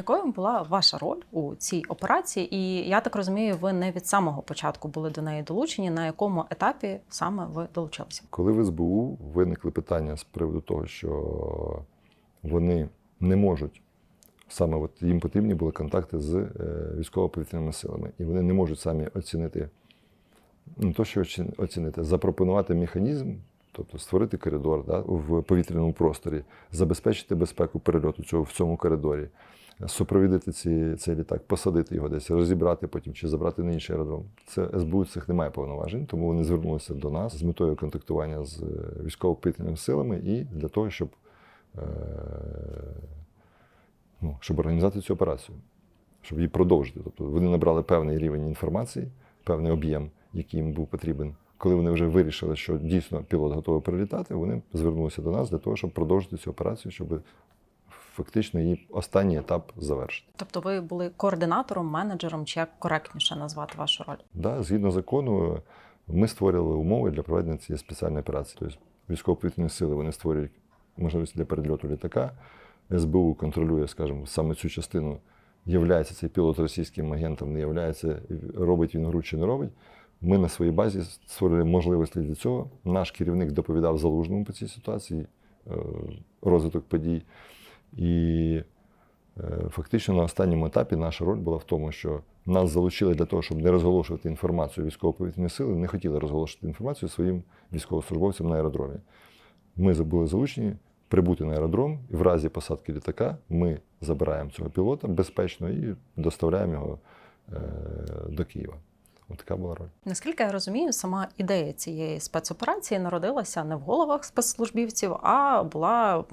Якою була ваша роль у цій операції? І я так розумію, ви не від самого початку були до неї долучені. На якому етапі саме ви долучилися? Коли в СБУ виникли питання з приводу того, що вони не можуть саме от їм потрібні були контакти з е, військово-повітряними силами, і вони не можуть самі оцінити, не то, що оцінити, запропонувати механізм, тобто створити коридор да, в повітряному просторі, забезпечити безпеку перельоту цього в цьому коридорі, супровідити ці, цей літак, посадити його десь, розібрати потім чи забрати на інший аеродром. Це СБУ цих немає повноважень, тому вони звернулися до нас з метою контактування з е, військово-повітряними силами і для того, щоб, е, ну, щоб організувати цю операцію, щоб її продовжити. Тобто вони набрали певний рівень інформації, певний об'єм, який їм був потрібен. Коли вони вже вирішили, що дійсно пілот готовий прилітати, вони звернулися до нас для того, щоб продовжити цю операцію, щоб фактично її останній етап завершити. Тобто, ви були координатором, менеджером, чи як коректніше назвати вашу роль? Да, згідно закону, ми створювали умови для проведення цієї спеціальної операції. Тобто військово-повітряні сили вони створюють можливість для перельоту літака. СБУ контролює, скажімо, саме цю частину. Являється цей пілот російським агентом, не являється, робить він гру чи не робить. Ми на своїй базі створили можливості для цього. Наш керівник доповідав залужному по цій ситуації, е, розвиток подій. І е, фактично на останньому етапі наша роль була в тому, що нас залучили для того, щоб не розголошувати інформацію військово-повітряної сили, не хотіли розголошувати інформацію своїм військовослужбовцям на аеродромі. Ми були залучені прибути на аеродром, і в разі посадки літака ми забираємо цього пілота безпечно і доставляємо його е, до Києва. От така була роль. Наскільки я розумію, сама ідея цієї спецоперації народилася не в головах спецслужбівців, а була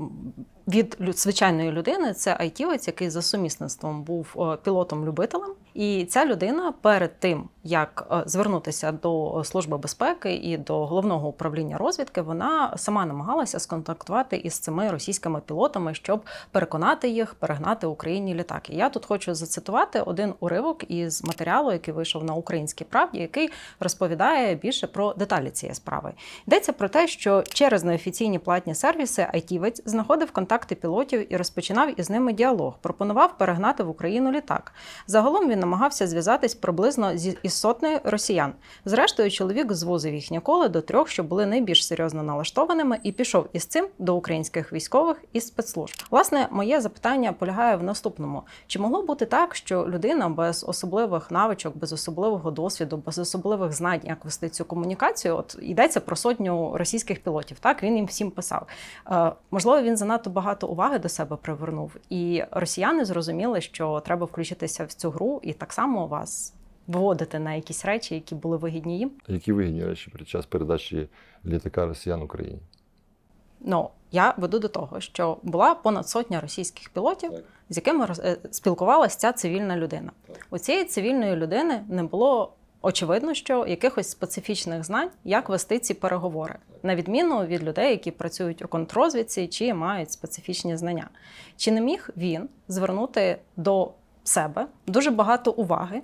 від звичайної людини. Це айтівець, який за сумісництвом був е, пілотом-любителем. І ця людина перед тим, як е, звернутися до Служби безпеки і до головного управління розвідки, вона сама намагалася сконтактувати із цими російськими пілотами, щоб переконати їх перегнати Україні літаки. Я тут хочу зацитувати один уривок із матеріалу, який вийшов на українській правді, який розповідає більше про деталі цієї справи. Йдеться про те, що через неофіційні платні сервіси айтівець знаходив контакти пілотів і розпочинав із ними діалог. Пропонував перегнати в Україну літак. Загалом він намагався зв'язатись приблизно зі із сотнею росіян. Зрештою, чоловік звозив їхні коли до трьох, що були найбільш серйозно налаштованими, і пішов із цим до українських військових і спецслужб. Власне, моє запитання полягає в наступному: чи могло бути так, що людина без особливих навичок, без особливого досвіду, без особливих знань, як вести цю комунікацію, от йдеться про сотню російських пілотів. Так він їм всім писав. Е, можливо, він занадто багато уваги до себе привернув, і росіяни зрозуміли, що треба включитися в цю гру і так само вас виводити на якісь речі, які були вигідні їм. Які вигідні речі під час передачі літака росіян Україні? Ну я веду до того, що була понад сотня російських пілотів, Так. з якими роз- е, спілкувалася ця цивільна людина. Так. У цієї цивільної людини не було. Очевидно, що якихось специфічних знань, як вести ці переговори, на відміну від людей, які працюють у контррозвідці чи мають специфічні знання. Чи не міг він звернути до себе дуже багато уваги?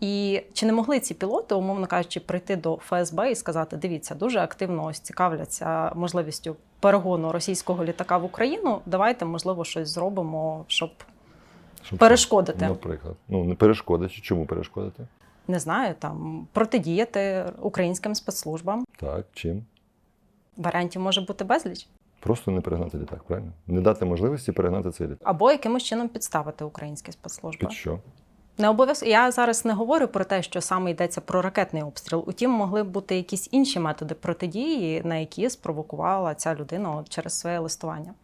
І чи не могли ці пілоти, умовно кажучи, прийти до ФСБ і сказати: дивіться, дуже активно ось цікавляться можливістю перегону російського літака в Україну. Давайте, можливо, щось зробимо, щоб Щоб перешкодити. Наприклад. Ну, не перешкодити. Чому перешкодити? не знаю, там протидіяти українським спецслужбам. Так, чим? Варіантів може бути безліч, Просто не перегнати літак, правильно? Не дати можливості перегнати цей літак. або якимось чином підставити українські спецслужби. Під що? Не обов'язково. Я зараз не говорю про те, що саме йдеться про ракетний обстріл. Утім, могли б бути якісь інші методи протидії, на які спровокувала ця людина через своє листування.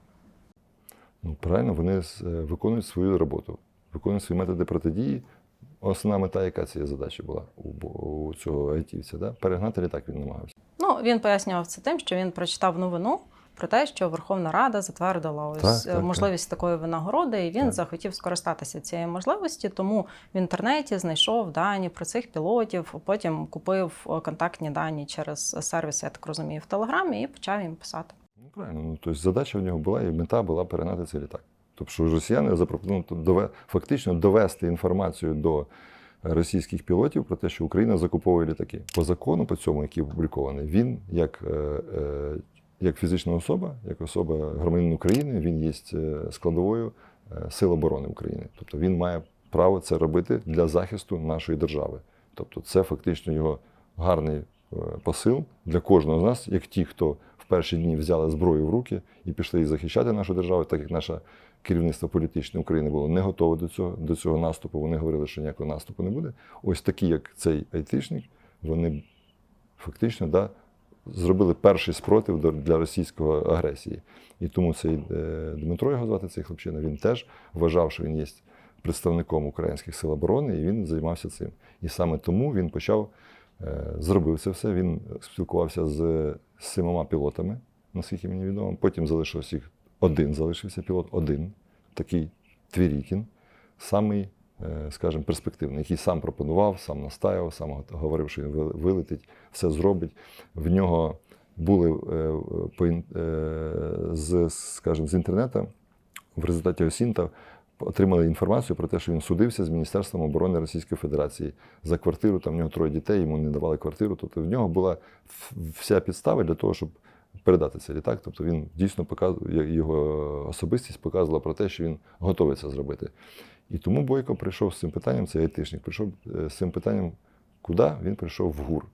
Ну, правильно, вони е, виконують свою роботу, виконують свої методи протидії. Основна мета, яка цієї задачі була у, у цього айтівця, да? перегнати літак він намагався. Ну він пояснював це тим, що він прочитав новину. Про те, що Верховна Рада затвердила ось Так, так, можливість такої винагороди, і він Так. захотів скористатися цією можливості. Тому в інтернеті знайшов дані про цих пілотів. Потім купив е, контактні дані через сервіс, я так розумію, в Телеграмі, і почав їм писати. Ну, правильно, ну, тобто задача в нього була і мета була перегнати цей літак. Тобто, що росіяни запропонували дове- фактично довести інформацію до російських пілотів про те, що Україна закуповує літаки. По закону, по цьому, який опублікований, він як, е, е, як фізична особа, як особа громадянин України, він є е, складовою е, Сил оборони України. Тобто він має право це робити для захисту нашої держави. Тобто, це фактично його гарний е, посил для кожного з нас, як ті, хто в перші дні взяли зброю в руки і пішли захищати нашу державу, так як наше керівництво політичне України було не готове до цього, до цього наступу. Вони говорили, що ніякого наступу не буде. Ось такі, як цей айтишник, вони фактично да, зробили перший спротив для російської агресії. І тому цей е, Дмитро його звати, цей хлопчина, він теж вважав, що він є представником українських сил оборони, і він займався цим. І саме тому він почав е, зробив це все. Він спілкувався з сімома пілотами, наскільки мені відомо. Потім залишився їх один, залишився пілот, один, такий Твірікін, самий, скажімо, перспективний, який сам пропонував, сам настаював, сам говорив, що він вилетить, все зробить. В нього були е, е, з, скажімо, з інтернету в результаті ОСІНТа отримали інформацію про те, що він судився з Міністерством оборони Російської Федерації за квартиру. Там в нього троє дітей, йому не давали квартиру. Тобто в нього була вся підстава для того, щоб передати цей літак. Тобто він дійсно показує, його особистість показувала про те, що він готовий це зробити. І тому Бойко прийшов з цим питанням, цей айтишник, прийшов е, з цим питанням, куди він прийшов в ГУР.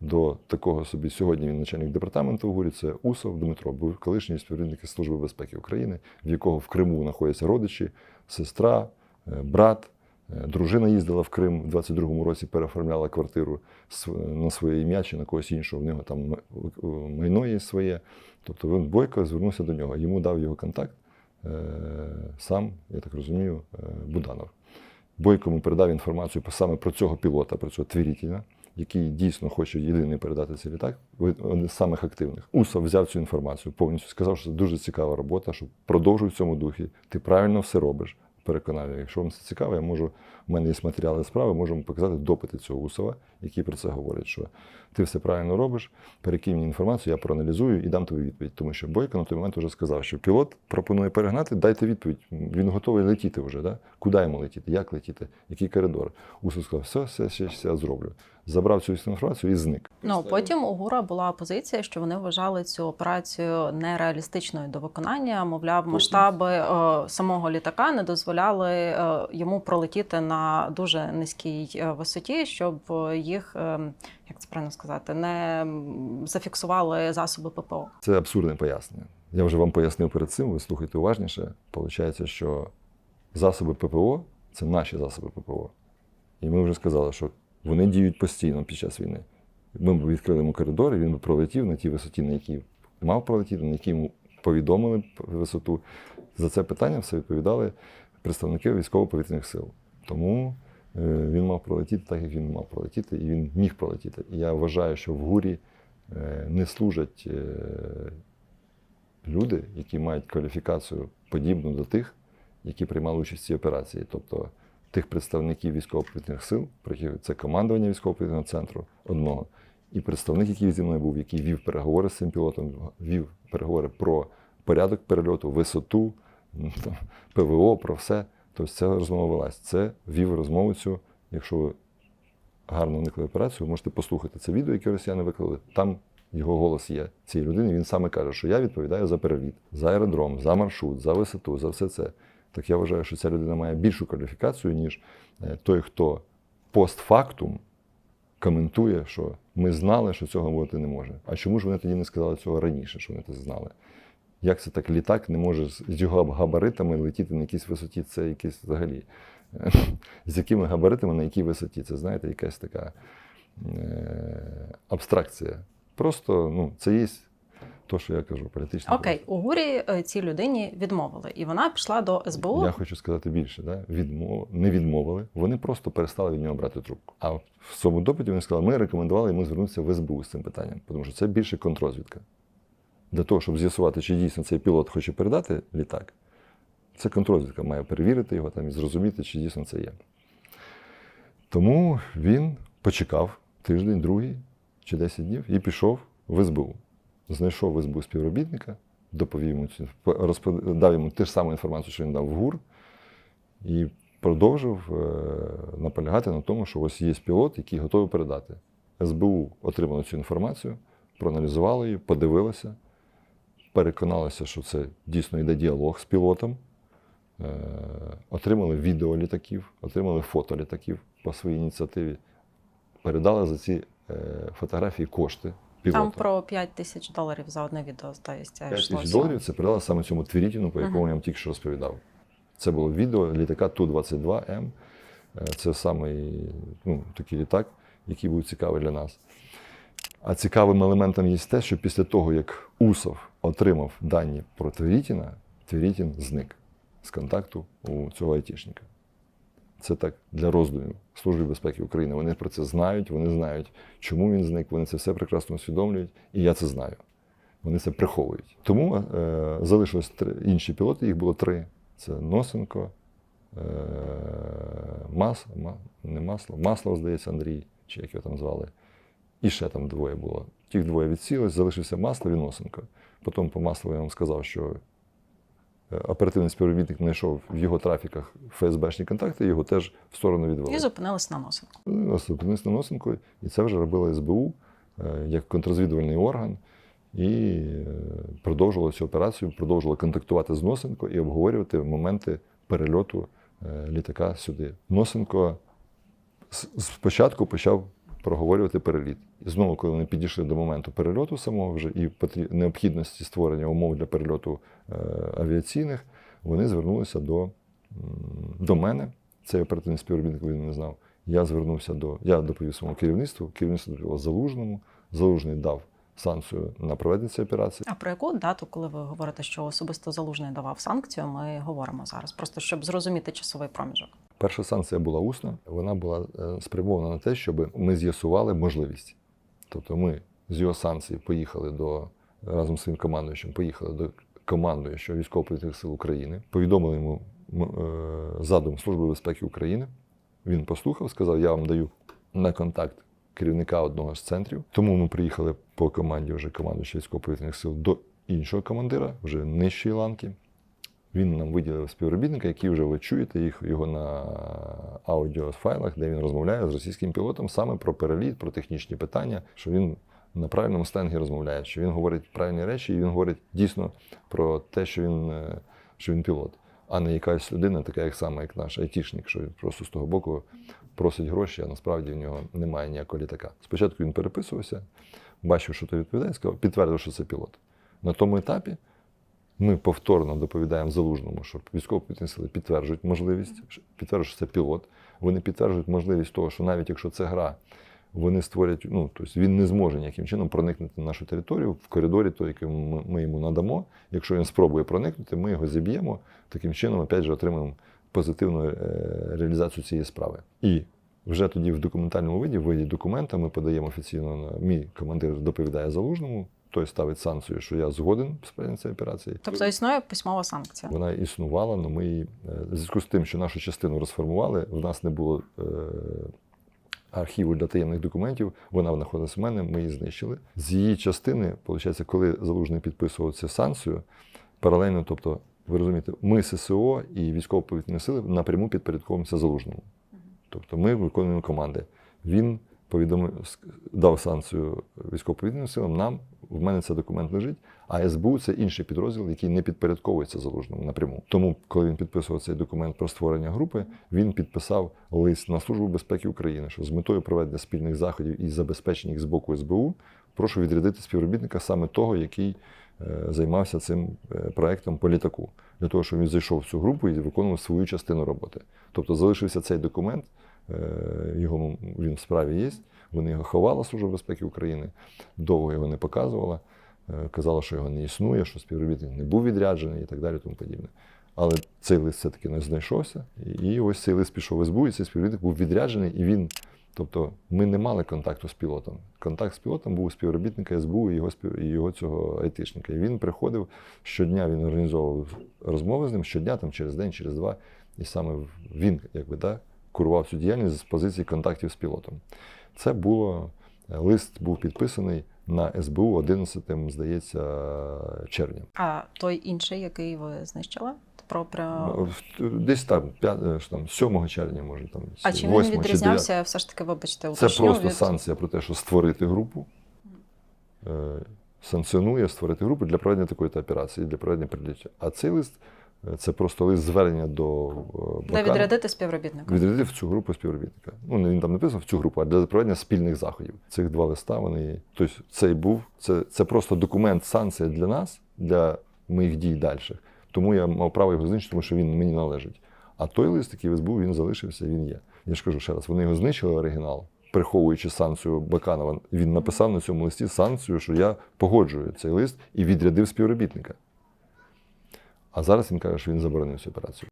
До такого собі сьогодні він начальник департаменту в ГУРі, це Усов Дмитро, був колишній співробітник Служби безпеки України, в якого в Криму знаходяться родичі, сестра, е, брат. Е, Дружина їздила в Крим в 22-му році, переоформляла квартиру на своє ім'я чи на когось іншого. В нього там майно є своє. Тобто він Бойко звернувся до нього. Йому дав його контакт сам, я так розумію, е, Буданов. Бойкому передав інформацію саме про цього пілота, про цього твірітіна, який дійсно хоче єдиний передати цей літак, один з самих активних. Усов взяв цю інформацію повністю, сказав, що це дуже цікава робота, що продовжуй в цьому духі. Ти правильно все робиш. Переконав. Якщо вам це цікаво, я можу, у мене є матеріали справи, можемо показати допити цього Усова, який про це говорить, що ти все правильно робиш, перекинь мені інформацію, я проаналізую і дам тобі відповідь. Тому що Бойко на той момент вже сказав, що пілот пропонує перегнати, дайте відповідь. Він готовий летіти вже. Да? Куди йому летіти, як летіти, який коридор. Усов сказав, все, все, все, все зроблю. Забрав цю інформацію і зник. Ну потім у ГУРа була позиція, що вони вважали цю операцію нереалістичною до виконання. Мовляв, масштаби е, самого літака не дозволяли е, йому пролетіти на дуже низькій е, висоті, щоб е, їх, е, як це правильно сказати, не зафіксували засоби ППО. Це абсурдне пояснення. Я вже вам пояснив перед цим, ви слухайте уважніше. Получається, що засоби ППО це наші засоби ППО. І ми вже сказали, що вони діють постійно під час війни. Ми б відкрили йому коридор, і він би пролетів на тій висоті, на якій мав пролетіти, на якій йому повідомили висоту. За це питання все відповідали представники військово-повітряних сил. Тому е, він мав пролетіти так, як він мав пролетіти, і він міг пролетіти. І я вважаю, що в гурі е, не служать е, люди, які мають кваліфікацію подібну до тих, які приймали участь в цій операції. Тобто тих представників військово-повітряних сил, це командування військово-повітряного центру одного, і представник, який зі мною був, який вів переговори з цим пілотом, вів переговори про порядок перельоту, висоту, ПВО, про все. Тобто ця розмова велась. Це вів розмову цю, якщо ви гарно вникли в операцію, можете послухати це відео, яке росіяни виклали. Там його голос є цієї людини. Він саме каже, що я відповідаю за переліт, за аеродром, за маршрут, за висоту, за все це. Так я вважаю, що ця людина має більшу кваліфікацію, ніж е, той, хто постфактум коментує, що ми знали, що цього бути не може. А чому ж вони тоді не сказали цього раніше, що вони це знали? Як це так літак не може з його габаритами летіти на якійсь висоті? Це якесь взагалі. З якими габаритами на якій висоті? Це знаєте, якась така е, абстракція. Просто ну, це є те, що я кажу, політична. Окей, у ГУРі е, цій людині відмовили, і вона пішла до СБУ. Я хочу сказати більше, да? Відмов... не відмовили, вони просто перестали від нього брати трубку. А в цьому допиті вони сказали, ми рекомендували йому звернутися в СБУ з цим питанням, тому що це більше контрозвідка. Для того, щоб з'ясувати, чи дійсно цей пілот хоче передати літак, це контрозвідка має перевірити його там і зрозуміти, чи дійсно це є. Тому він почекав тиждень, другий чи 10 днів і пішов в СБУ. Знайшов в СБУ співробітника, доповів йому цю розпо- дав йому ту ж саму інформацію, що він дав в ГУР, і продовжив е, наполягати на тому, що ось є пілот, який готовий передати. СБУ отримало цю інформацію, проаналізувало її, подивилося, переконалося, що це дійсно йде діалог з пілотом. е, отримали відео літаків, отримали фото літаків по своїй ініціативі, передали за ці е, фотографії кошти. Пілотам. Там про 5 тисяч доларів за одне відео здається. 5 тисяч доларів це передали саме цьому твірітіну, по якому Мгм. я вам тільки що розповідав. Це було відео літака Ту-22М. Е, Це самий ну, такий літак, який був цікавий для нас. А цікавим елементом є те, що після того, як Усов отримав дані про Твірітіна, Твірітін зник з контакту у цього айтішника. Це так для роздумів Служби безпеки України. Вони про це знають, вони знають, чому він зник, вони це все прекрасно усвідомлюють, і я це знаю. Вони це приховують. Тому е, залишилось три, інші пілоти, їх було три: це Носенко, е, Мас, не Масло, Маслов, здається, Андрій, чи як його там звали. І ще там двоє було. Тих двоє відсілось, залишився Маслов і Носенко. Потім по Маслову я вам сказав, що е, оперативний співробітник знайшов в його трафіках ФСБшні контакти, його теж в сторону відвели. І зупинились на носинку. Зупинились на Носенко, і це вже робила СБУ е, як контррозвідувальний орган. І е, продовжувала цю операцію, продовжувала контактувати з Носенко і обговорювати моменти перельоту літака сюди. Носенко спочатку почав проговорювати переліт. І знову, коли вони підійшли до моменту перельоту самого вже і необхідності створення умов для перельоту е, авіаційних, вони звернулися до, до мене. Цей оперативний співробітник він не знав. Я звернувся до. Я доповів своєму керівництву, керівництво доповіло залужному. Залужний дав санкцію на проведення цієї операції. А про яку дату, коли ви говорите, що особисто залужний давав санкцію, ми говоримо зараз, просто щоб зрозуміти часовий проміжок. Перша санкція була усна, вона була е, спрямована на те, щоб ми з'ясували можливість. Тобто ми з його санкцій поїхали до разом з своїм командуючим, поїхали до командуючого військово-політичних сил України, повідомили йому е, задум Служби безпеки України. Він послухав, сказав: Я вам даю на контакт керівника одного з центрів. Тому ми приїхали по команді вже командуючого військово-повітряних сил до іншого командира, вже нижчої ланки. Він нам виділив співробітника, який вже ви чуєте їх його на аудіофайлах, де він розмовляє з російським пілотом саме про переліт, про технічні питання, що він на правильному стенгі розмовляє, що він говорить правильні речі, і він говорить дійсно про те, що він, е, що він пілот, а не якась людина, така як сама, як наш айтішник, що він просто з того боку просить гроші, а насправді в нього немає ніякого літака. Спочатку він переписувався, бачив, що то відповідає, сказав, підтвердив, що це пілот. На тому етапі ми повторно доповідаємо залужному, що військово-повітряні сили підтверджують можливість, підтверджують, що це пілот. Вони підтверджують можливість того, що навіть якщо це гра, вони створять, ну тобто він не зможе ніяким чином проникнути на нашу територію в коридорі, той, який ми, йому надамо. Якщо він спробує проникнути, ми його зіб'ємо. Таким чином, опять же, отримаємо позитивну е, реалізацію цієї справи. І вже тоді в документальному виді, в виді документа, ми подаємо офіційно мій командир доповідає залужному. Той ставить санкцію, що я згоден з цієї операції. Тобто існує письмова санкція. Вона існувала, але ми її е, в зв'язку з тим, що нашу частину розформували, в нас не було е, архіву для таємних документів. Вона знаходилась в мене, ми її знищили. З її частини, виходить, коли залужний підписував цю санкцію, паралельно, тобто, ви розумієте, ми ССО і військово-повітряні сили напряму підпорядковуємося залужному. Тобто ми виконуємо команди. Він повідомив, дав санкцію військово-повітряним силам. Нам в мене цей документ лежить. А СБУ це інший підрозділ, який не підпорядковується залужному напряму. Тому, коли він підписував цей документ про створення групи, він підписав лист на Службу безпеки України, що з метою проведення спільних заходів і забезпечення їх з боку СБУ, прошу відрядити співробітника саме того, який е, займався цим е, проектом по літаку, для того, щоб він зайшов в цю групу і виконував свою частину роботи. Тобто залишився цей документ, е, його він в справі є. Вони його ховала Служба безпеки України, довго його не показувала, е, казала, що його не існує, що співробітник не був відряджений і так далі, тому подібне. Але цей лист все-таки не знайшовся. І ось цей лист пішов в СБУ, і цей співробітник був відряджений, і він. Тобто ми не мали контакту з пілотом. Контакт з пілотом був у співробітника СБУ і його, і його цього айтишника. І він приходив щодня, він організовував розмови з ним щодня, там через день, через два. І саме він, якби, да, курував цю діяльність з позиції контактів з пілотом. Це було, е, лист був підписаний на СБУ 11, здається, червня. А той інший, який ви знищили, про про Десь там, п'ят- е, там 7 червня, може, там, а чи він відрізнявся? Все ж таки, вибачте, Це просто від- санкція про те, що створити групу. Е, Санкціонує створити групу для проведення такої операції, для проведення приліття. А цей лист Це просто лист звернення до е, Де відрядити співробітника. Відрядив цю групу співробітника. Ну, не він там написав в цю групу, а для проведення спільних заходів. Цих два листа вони. Тобто, цей був, це, це просто документ, санкція для нас, для моїх дій далі. Тому я мав право його знищити, тому що він мені належить. А той лист, який в СБУ, він залишився, він є. Я ж кажу ще раз, вони його знищили оригінал, приховуючи санкцію Баканова. Він написав на цьому листі санкцію, що я погоджую цей лист і відрядив співробітника. А зараз він каже, що він заборонив цю операцію.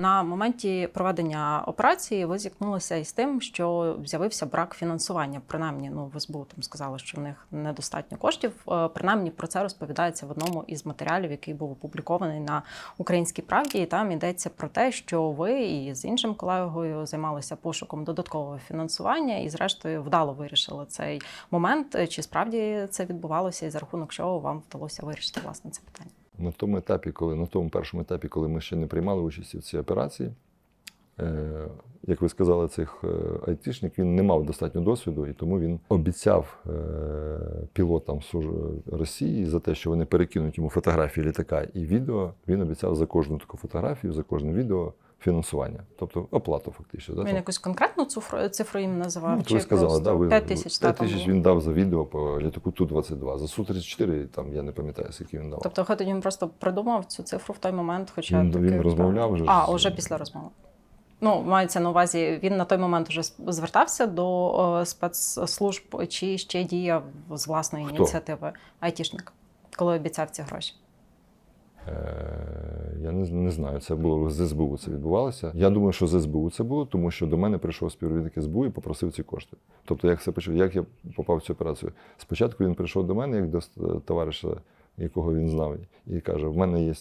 На моменті проведення операції ви зіткнулися із тим, що з'явився брак фінансування. Принаймні, ну в СБУ там сказали, що в них недостатньо коштів. Е, Принаймні про це розповідається в одному із матеріалів, який був опублікований на українській правді. І там йдеться про те, що ви і з іншим колегою займалися пошуком додаткового фінансування, і зрештою вдало вирішили цей момент. Чи справді це відбувалося, і за рахунок чого вам вдалося вирішити власне це питання? На тому етапі, коли на тому першому етапі, коли ми ще не приймали участі в цій операції, е, як ви сказали, цих е, айтішник він не мав достатньо досвіду, і тому він обіцяв е, пілотам Росії за те, що вони перекинуть йому фотографії літака і відео. Він обіцяв за кожну таку фотографію, за кожне відео фінансування, тобто оплату фактично. Він якусь конкретну цифру, цифру їм називав? Ну, чи ви сказали, да, ви, 5 тисяч, 5 тисяч він дав за відео по літаку Ту-22. За Су-34, там я не пам'ятаю, скільки він дав. Тобто Хотин він просто придумав цю цифру в той момент, хоча Він- він розмовляв вже А, уже після розмови. Ну, мається на увазі, він на той момент вже звертався до е, спецслужб чи ще діяв з власної Хто? ініціативи айтішник, коли обіцяв ці гроші. Е, Я не, не знаю, це було з СБУ це відбувалося. Я думаю, що з СБУ це було, тому що до мене прийшов співробітник СБУ і попросив ці кошти. Тобто, як це почав, як я попав в цю операцію? Спочатку він прийшов до мене, як до товариша, якого він знав, і каже: в мене є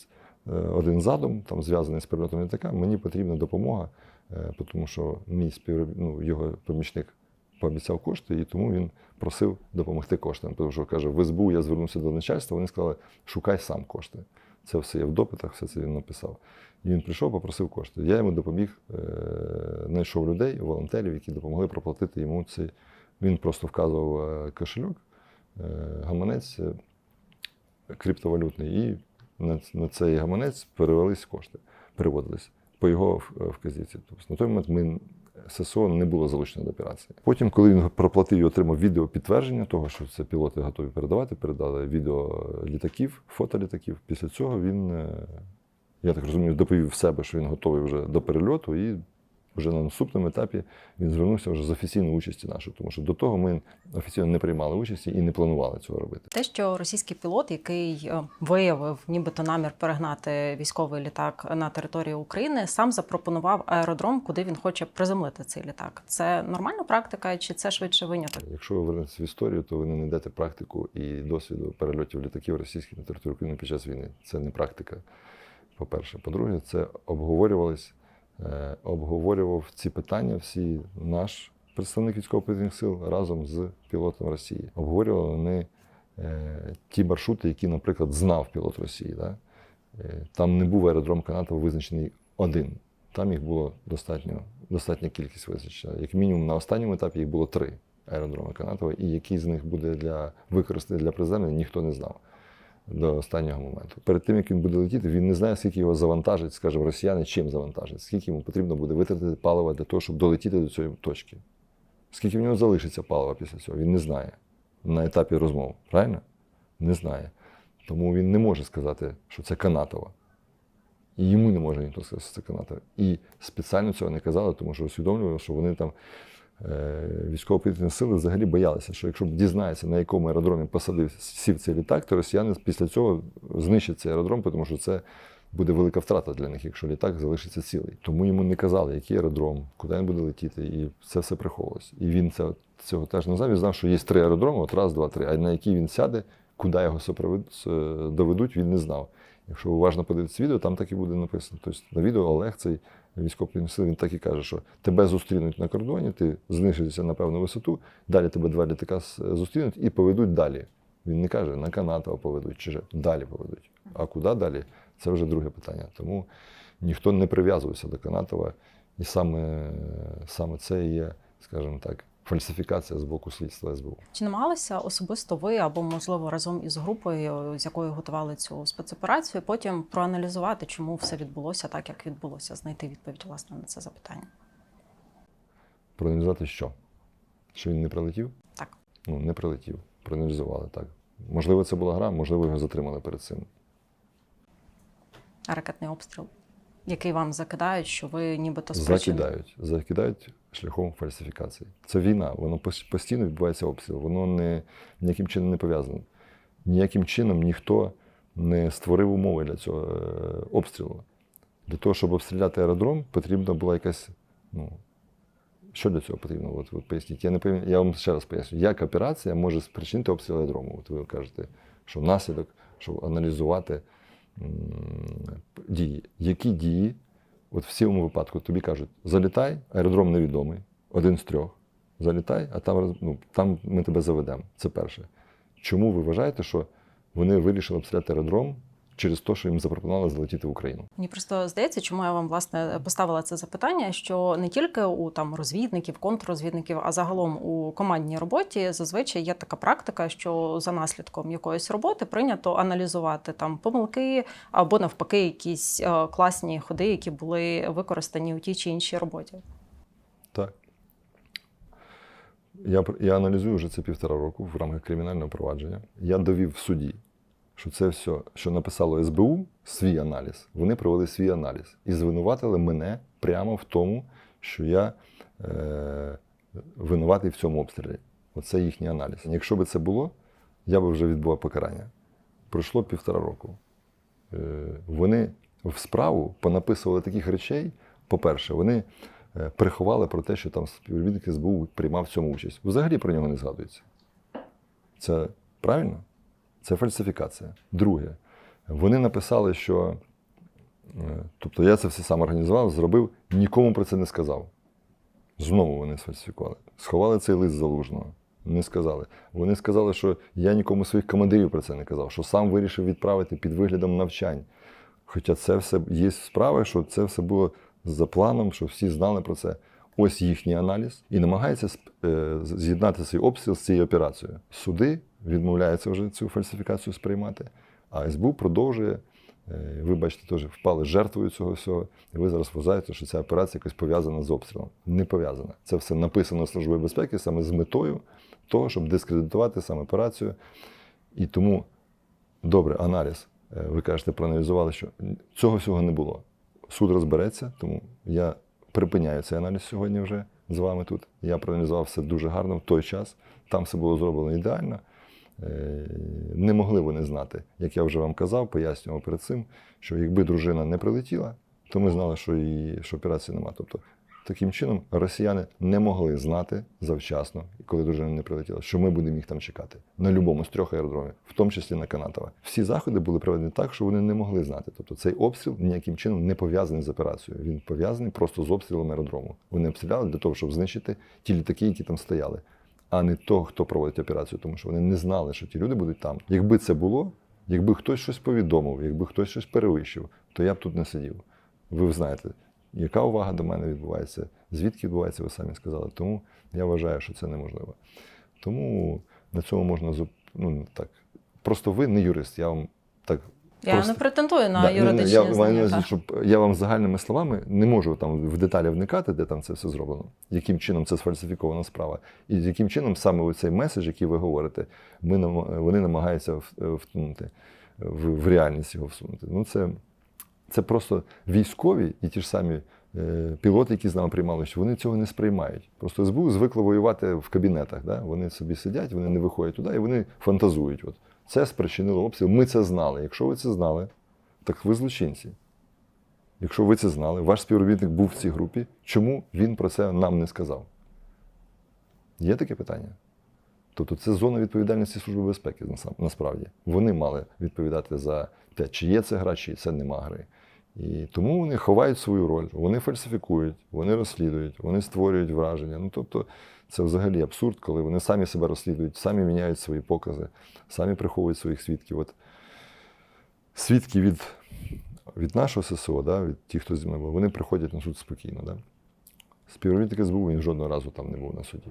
е, один задум, там зв'язаний з перельотом літака, мені потрібна допомога, е, тому що мій співробіт, ну, його помічник пообіцяв кошти, і тому він просив допомогти коштам. Тому що каже, в СБУ я звернувся до начальства, вони сказали, шукай сам кошти. Це все є в допитах, все це він написав. І він прийшов, попросив кошти. Я йому допоміг, е, знайшов людей, волонтерів, які допомогли проплатити йому цей. Він просто вказував е, кошельок, е, гаманець криптовалютний, і на, цей гаманець перевелись кошти, переводились по його вказівці. Тобто на той момент ми. ССО не було залучено до операції. Потім, коли він проплатив і отримав відео підтвердження того, що це пілоти готові передавати, передали відео літаків, фото літаків. Після цього він, е, я так розумію, доповів себе, що він готовий вже до перельоту, і вже на наступному етапі він звернувся вже з офіційної участі нашої, тому що до того ми офіційно не приймали участі і не планували цього робити. Те, що російський пілот, який е, виявив нібито намір перегнати військовий літак на територію України, сам запропонував аеродром, куди він хоче приземлити цей літак. Це нормальна практика, чи це швидше виняток? Якщо ви вернетеся в історію, то ви не знайдете практику і досвіду перельотів літаків російських на територію України під час війни. Це не практика. По-перше. По-друге, це обговорювалось, обговорював ці питання всі наш представник військово-повітряних сил разом з пілотом Росії. Обговорювали вони е, ті маршрути, які, наприклад, знав пілот Росії. Да? Е, Там не був аеродром Канатова визначений один. Там їх було достатньо, достатня кількість визначена. Як мінімум на останньому етапі їх було три аеродроми Канатова, і який з них буде для використаний для приземлення, ніхто не знав до останнього моменту. Перед тим як він буде летіти, він не знає, скільки його завантажить, скажімо, росіяни, чим завантажать, скільки йому потрібно буде витратити палива для того, щоб долетіти до цієї точки. Скільки в нього залишиться палива після цього, він не знає на етапі розмов. Правильно? Не знає. Тому він не може сказати, що це Канатова. І йому не може ніхто сказати, що це Канатова. І спеціально цього не казали, тому що усвідомлювали, що вони там військово-повітряні сили взагалі боялися, що якщо дізнається, на якому аеродромі посадив сів цей літак, то росіяни після цього знищать цей аеродром, тому що це буде велика втрата для них, якщо літак залишиться цілий. Тому йому не казали, який аеродром, куди він буде летіти, і це все приховувалось. І він це, цього теж не знав. Він знав, що є три аеродроми, от раз, два, три. А на який він сяде, куди його доведуть, він не знав. Якщо уважно подивитися відео, там так і буде написано. Тобто на відео Олег, цей військовий сил, він так і каже, що тебе зустрінуть на кордоні, ти знижишся на певну висоту, далі тебе два літака зустрінуть і поведуть далі. Він не каже, на Канатова поведуть, чи далі поведуть. А куди далі? Це вже друге питання. Тому ніхто не прив'язувався до Канатова, і саме, саме це є, скажімо так, фальсифікація з боку слідства СБУ. Чи намагалися особисто ви або, можливо, разом із групою, з якою готували цю спецоперацію, потім проаналізувати, чому все відбулося так, як відбулося, знайти відповідь власне на це запитання? Проаналізувати що? Що він не прилетів? Так. Ну, не прилетів. Проаналізували так. Можливо, це була гра, можливо, його затримали перед цим. А ракетний обстріл, який вам закидають, що ви нібито спричинили? Закидають. Закидають шляхом фальсифікації. Це війна, воно постійно відбувається обстріл, воно не, ніяким чином не пов'язане. Ніяким чином ніхто не створив умови для цього е, обстрілу. Для того, щоб обстріляти аеродром, потрібна була якась. Ну, що для цього потрібно? От, от поясніть. Я, не повин- я вам ще раз поясню, як операція може спричинити обстріл аеродрому. От ви кажете, що внаслідок, щоб аналізувати м, дії. Які дії От в цьому випадку тобі кажуть, залітай, аеродром невідомий, один з трьох. Залітай, а там, ну, там ми тебе заведемо. Це перше. Чому ви вважаєте, що вони вирішили обстріляти аеродром через те, що їм запропонували залетіти в Україну? Мені просто здається, чому я вам власне поставила це запитання, що не тільки у там розвідників, контррозвідників, а загалом у командній роботі зазвичай є така практика, що за наслідком якоїсь роботи прийнято аналізувати там помилки або навпаки якісь е, класні ходи, які були використані у тій чи іншій роботі. Так. Я, я аналізую вже це півтора року в рамках кримінального провадження. Я довів в суді, що це все, що написало СБУ, свій аналіз, вони провели свій аналіз і звинуватили мене прямо в тому, що я е, винуватий в цьому обстрілі. Оце їхній аналіз. Якщо би це було, я би вже відбував покарання. Пройшло півтора року. Е, вони в справу понаписували таких речей. По-перше, вони е, приховали про те, що там співробітник СБУ приймав в цьому участь. Взагалі про нього не згадується. Це правильно? Це фальсифікація. Друге, вони написали, що е, тобто я це все сам організував, зробив, нікому про це не сказав. Знову вони сфальсифікували. Сховали цей лист залужного. Не сказали. Вони сказали, що я нікому своїх командирів про це не казав, що сам вирішив відправити під виглядом навчань. Хоча це все є справа, що це все було за планом, що всі знали про це. Ось їхній аналіз і намагається е, з'єднати цей обстріл з цією операцією. Суди відмовляються вже цю фальсифікацію сприймати, а СБУ продовжує. е, Ви бачите, теж впали жертвою цього всього, і ви зараз вважаєте, що ця операція якось пов'язана з обстрілом. Не пов'язана. Це все написано Службою безпеки саме з метою того, щоб дискредитувати саме операцію. І тому добре, аналіз. Е, Ви кажете, проаналізували, що цього всього не було. Суд розбереться, тому я припиняю цей аналіз сьогодні вже з вами тут. Я проаналізував все дуже гарно в той час. Там все було зроблено ідеально. Е, Не могли вони знати, як я вже вам казав, пояснював перед цим, що якби дружина не прилетіла, то ми знали, що, і, що операції немає. Тобто, таким чином росіяни не могли знати завчасно, коли дружина не прилетіла, що ми будемо їх там чекати на будь-якому з трьох аеродромів, в тому числі на Канатова. Всі заходи були проведені так, що вони не могли знати. Тобто цей обстріл ніяким чином не пов'язаний з операцією. Він пов'язаний просто з обстрілом аеродрому. Вони обстріляли для того, щоб знищити ті літаки, які там стояли, а не того, хто проводить операцію, тому що вони не знали, що ті люди будуть там. Якби це було, якби хтось щось повідомив, якби хтось щось перевищив, то я б тут не сидів. Ви знаєте, яка увага до мене відбувається, звідки відбувається, ви самі сказали. Тому я вважаю, що це неможливо. Тому на цьому можна ну, так. Просто ви не юрист, я вам так. Я просто- не претендую на Да, ні, ні, юридичні я, знання. щоб я вам загальними словами не можу там в деталі вникати, де там це все зроблено, яким чином це сфальсифікована справа, і яким чином саме цей меседж, який ви говорите, ми вони намагаються втнути в, в реальність його всунути. Ну це, це просто військові і ті ж самі е, пілоти, які з нами приймали, що вони цього не сприймають. Просто СБУ звикло воювати в кабінетах. Да? Вони собі сидять, вони не виходять туди і вони фантазують. От. Це спричинило обстріл. Ми це знали. Якщо ви це знали, так ви злочинці. Якщо ви це знали, ваш співробітник був в цій групі, чому він про це нам не сказав? Є таке питання? Тобто це зона відповідальності Служби безпеки насправді. Вони мали відповідати за те, чи є це гра, чи це нема гри. І тому вони ховають свою роль, вони фальсифікують, вони розслідують, вони створюють враження. Ну тобто це взагалі абсурд, коли вони самі себе розслідують, самі міняють свої покази, самі приховують своїх свідків. От свідки від, від нашого ССО, да, від тих, хто зі мною був, вони приходять на суд спокійно. Да? Співробітник СБУ він жодного разу там не був на суді.